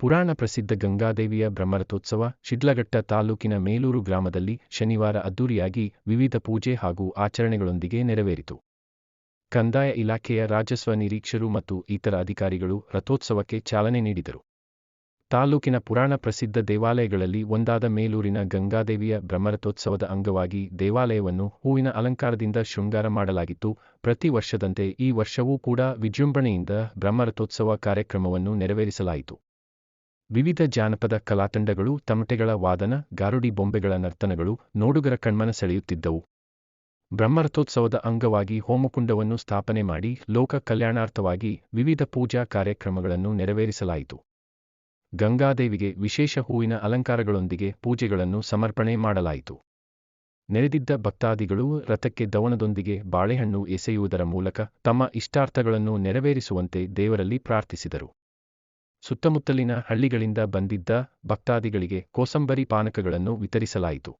ಪುರಾಣ ಪ್ರಸಿದ್ಧ ಗಂಗಾದೇವಿಯ ಬ್ರಹ್ಮರಥೋತ್ಸವ ಶಿಡ್ಲಘಟ್ಟ ತಾಲೂಕಿನ ಮೇಲೂರು ಗ್ರಾಮದಲ್ಲಿ ಶನಿವಾರ ಅದ್ದೂರಿಯಾಗಿ ವಿವಿಧ ಪೂಜೆ ಹಾಗೂ ಆಚರಣೆಗಳೊಂದಿಗೆ ನೆರವೇರಿತು. ಕಂದಾಯ ಇಲಾಖೆಯ ರಾಜಸ್ವ ನಿರೀಕ್ಷರು ಮತ್ತು ಇತರ ಅಧಿಕಾರಿಗಳು ರಥೋತ್ಸವಕ್ಕೆ ಚಾಲನೆ ನೀಡಿದರು. ತಾಲೂಕಿನ ಪುರಾಣ ಪ್ರಸಿದ್ಧ ದೇವಾಲಯಗಳಲ್ಲಿ ಒಂದಾದ ಮೇಲೂರಿನ ಗಂಗಾದೇವಿಯ ಬ್ರಹ್ಮರಥೋತ್ಸವದ ಅಂಗವಾಗಿ ದೇವಾಲಯವನ್ನು ಹೂವಿನ ಅಲಂಕಾರದಿಂದ ಶೃಂಗಾರ ಮಾಡಲಾಗಿತ್ತು. ಪ್ರತಿ ವರ್ಷದಂತೆ ಈ ವರ್ಷವೂ ಕೂಡ ವಿಜೃಂಭಣೆಯಿಂದ ಬ್ರಹ್ಮರಥೋತ್ಸವ ಕಾರ್ಯಕ್ರಮವನ್ನು ನೆರವೇರಿಸಲಾಯಿತು. ವಿವಿಧ ಜಾನಪದ ಕಲಾತಂಡಗಳು, ತಮಟೆಗಳ ವಾದನ, ಗಾರುಡಿ ಬೊಂಬೆಗಳ ನರ್ತನಗಳು, ನೋಡುಗರ ಕಣ್ಮನ ಸೆಳೆಯುತ್ತಿದ್ದವು. ಬ್ರಹ್ಮರಥೋತ್ಸವದ ಅಂಗವಾಗಿ ಹೋಮಕುಂಡವನ್ನು ಸ್ಥಾಪನೆ ಮಾಡಿ ಲೋಕ ಕಲ್ಯಾಣಾರ್ಥವಾಗಿ ವಿವಿಧ ಪೂಜಾ ಕಾರ್ಯಕ್ರಮಗಳನ್ನು ನೆರವೇರಿಸಲಾಯಿತು. ಗಂಗಾದೇವಿಗೆ ವಿಶೇಷ ಹೂವಿನ ಅಲಂಕಾರಗಳೊಂದಿಗೆ ಪೂಜೆಗಳನ್ನು ಸಮರ್ಪಣೆ ಮಾಡಲಾಯಿತು. ನೆರೆದಿದ್ದ ಭಕ್ತಾದಿಗಳು ರಥಕ್ಕೆ ದವನದೊಂದಿಗೆ ಬಾಳೆಹಣ್ಣು ಎಸೆಯುವುದರ ಮೂಲಕ ತಮ್ಮ ಇಷ್ಟಾರ್ಥಗಳನ್ನು ನೆರವೇರಿಸುವಂತೆ ದೇವರಲ್ಲಿ ಪ್ರಾರ್ಥಿಸಿದರು. ಸುತ್ತಮುತ್ತಲಿನ ಹಳ್ಳಿಗಳಿಂದ ಬಂದಿದ್ದ ಭಕ್ತಾದಿಗಳಿಗೆ ಕೋಸಂಬರಿ ಪಾನಕಗಳನ್ನು ವಿತರಿಸಲಾಯಿತು.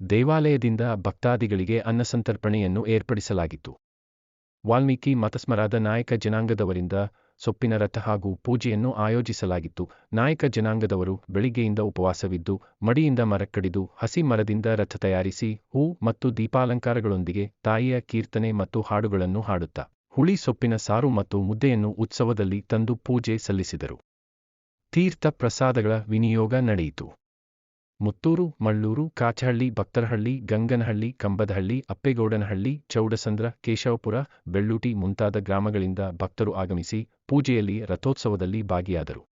ದೇವಾಲಯದಿಂದ ಭಕ್ತಾದಿಗಳಿಗೆ ಅನ್ನಸಂತರ್ಪಣೆಯನ್ನು ಏರ್ಪಡಿಸಲಾಗಿತ್ತು. ವಾಲ್ಮೀಕಿ ಮತಸ್ಮರಾದ ನಾಯಕ ಜನಾಂಗದವರಿಂದ ಸೊಪ್ಪಿನ ರಥ ಹಾಗೂ ಪೂಜೆಯನ್ನು ಆಯೋಜಿಸಲಾಗಿತ್ತು. ನಾಯಕ ಜನಾಂಗದವರು ಬೆಳಿಗ್ಗೆಯಿಂದ ಉಪವಾಸವಿದ್ದು, ಮಡಿಯಿಂದ ಮರಕ್ಕಡಿದು, ಹಸಿ ಮರದಿಂದ ರಥ ತಯಾರಿಸಿ, ಹೂ ಮತ್ತು ದೀಪಾಲಂಕಾರಗಳೊಂದಿಗೆ ತಾಯಿಯ ಕೀರ್ತನೆ ಮತ್ತು ಹಾಡುಗಳನ್ನು ಹಾಡುತ್ತಾ ಹುಳಿ ಸೊಪ್ಪಿನ ಸಾರು ಮತ್ತು ಮುದ್ದೆಯನ್ನು ಉತ್ಸವದಲ್ಲಿ ತಂದು ಪೂಜೆ ಸಲ್ಲಿಸಿದರು. ತೀರ್ಥ ಪ್ರಸಾದಗಳ ವಿನಿಯೋಗ ನಡೆಯಿತು. ಮುತ್ತೂರು, ಮಳ್ಳೂರು, ಕಾಚಹಳ್ಳಿ, ಭಕ್ತರಹಳ್ಳಿ, ಗಂಗನಹಳ್ಳಿ, ಕಂಬದಹಳ್ಳಿ, ಅಪ್ಪೇಗೌಡನಹಳ್ಳಿ, ಚೌಡಸಂದ್ರ, ಕೇಶವಪುರ, ಬೆಳ್ಳೂಟಿ ಮುಂತಾದ ಗ್ರಾಮಗಳಿಂದ ಭಕ್ತರು ಆಗಮಿಸಿ ಪೂಜೆಯಲ್ಲಿ ರಥೋತ್ಸವದಲ್ಲಿ ಭಾಗಿಯಾದರು.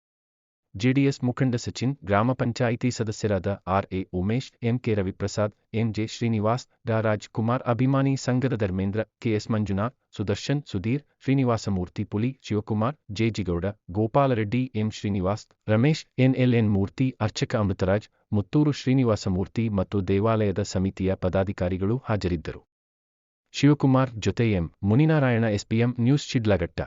ಜೆಡಿಎಸ್ ಮುಖಂಡ ಸಚಿನ್, ಗ್ರಾಮ ಪಂಚಾಯಿತಿ ಸದಸ್ಯರಾದ R A Umesh MK Raviprasad, M J Srinivas, ಡಾ ರಾಜ್ ಕುಮಾರ್, ಅಭಿಮಾನಿ ಸಂಘದ ಧರ್ಮೇಂದ್ರ ಕೆಎಸ್ ಮಂಜುನಾಥ್, ಸುದರ್ಶನ್, ಸುಧೀರ್, ಶ್ರೀನಿವಾಸಮೂರ್ತಿ ಪುಲಿ, ಶಿವಕುಮಾರ್ ಜೆಜಿಗೌಡ ಗೋಪಾಲರೆಡ್ಡಿ ಎಂ ಶ್ರೀನಿವಾಸ್, ರಮೇಶ್ ಎನ್ಎಲ್ಎನ್ ಮೂರ್ತಿ, ಅರ್ಚಕ ಅಮೃತರಾಜ್, ಮುತ್ತೂರು ಶ್ರೀನಿವಾಸಮೂರ್ತಿ ಮತ್ತು ದೇವಾಲಯದ ಸಮಿತಿಯ ಪದಾಧಿಕಾರಿಗಳು ಹಾಜರಿದ್ದರು. ಶಿವಕುಮಾರ್ ಜೊತೆ M Muninarayana SPM news Shidlaghatta.